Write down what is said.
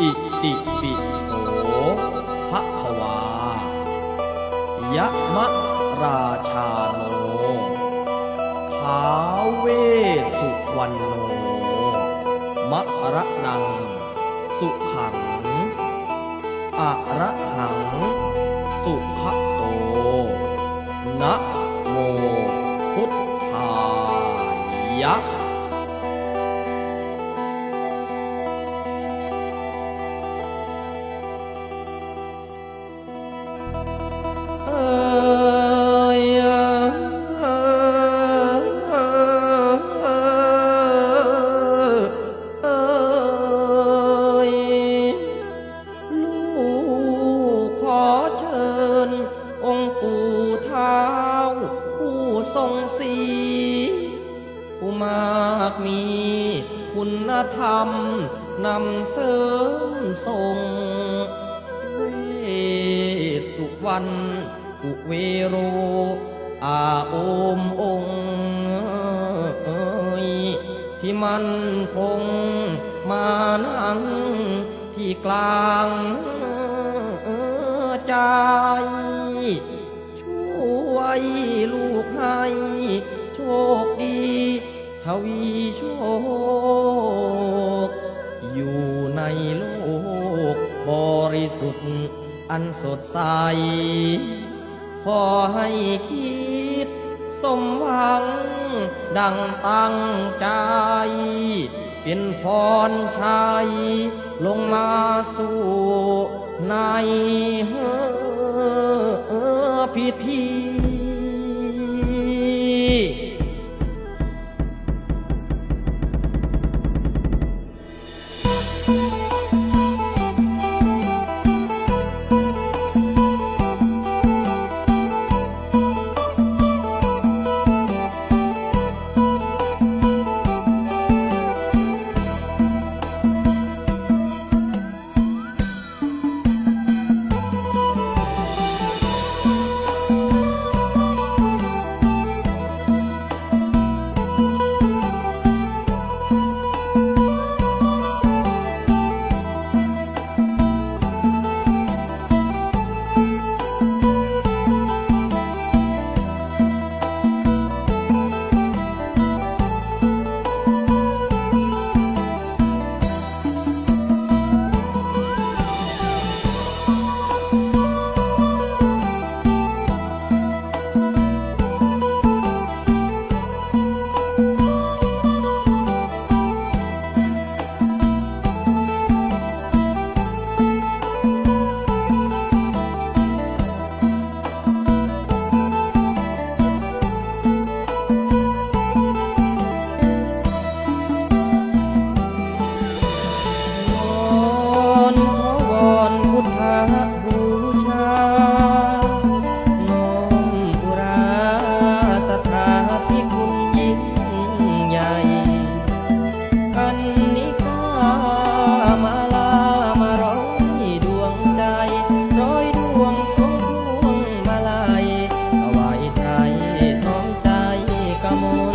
อิติปิโสภะคะวายะมะราชาโนท้าเวสสุวรรณโนมะระนัง สุขังอะระหัง สุขโต นะโมพุทธายะ คุณธรรมนำเสริมส่งเวสสุวรรณอุเวโร อาโอมองค์ที่มันคงมานั่งที่กลางใจช่วยลูกให้โชคดีทวีโชค ลกบริสุทธิ์อันสดใส ขอให้คิดสมหวัง ดังตั้งใจ เป็นพรชัย ลงมาสู่ในพิธี ก